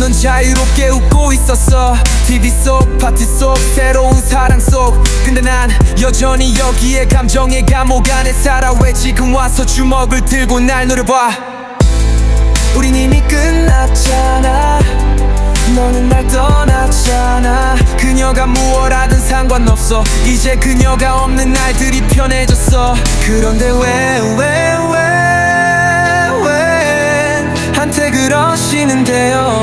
넌 자유롭게 웃고 있었어. TV 속 파티 속 새로운 사랑 속. 근데 난 여전히 여기에 감정의 감옥 안에 살아 왜 지금 와서 주먹을 들고 날 노려봐. 우린 이미 끝났잖아. 너는 날 떠났잖아. 그녀가 무엇하든 상관없어. 이제 그녀가 없는 날들이 편해졌어. 그런데 왜 왜 왜 왜 한테 그러시는데요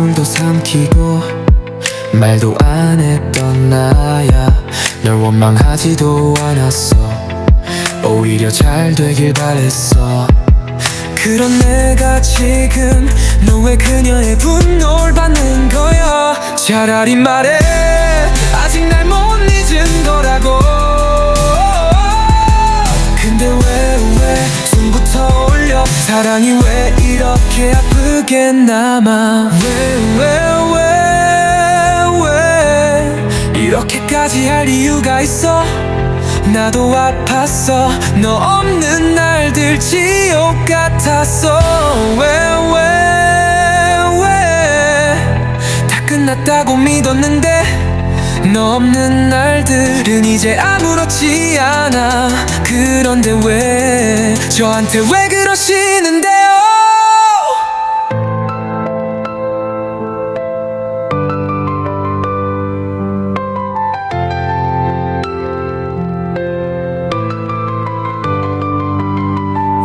눈물도 삼키고 말도 안 했던 나야. 널 원망하지도 않았어. 오히려 잘 되길 바랬어. 그런 내가 지금 너왜 그녀의 분노를 받는 거야. 차라리 말해. 아직 날 못 잊은 거라고. 근데 왜 왜 숨부터 올려? 사랑이 왜 이렇게 아 프게 남아. 왜 왜 왜 왜? 이렇게까지 할 이유가 있어? 나도 아팠어. 너 없는 날들 지옥 같았어. 왜 왜 왜? 다 끝났다고 믿었는데 너 없는 날들은 이제 아무렇지 않아. 그런데 왜 저한테 왜 그러시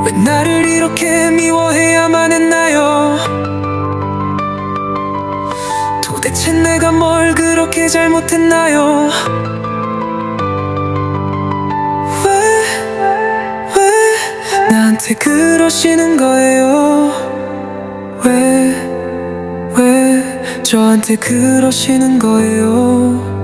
왜 나를 이렇게 미워해야만 했나요? 도대체 내가 뭘 그렇게 잘못했나요? 왜, 왜? 나한테 그러시는 거예요? 왜, 왜? 저한테 그러시는 거예요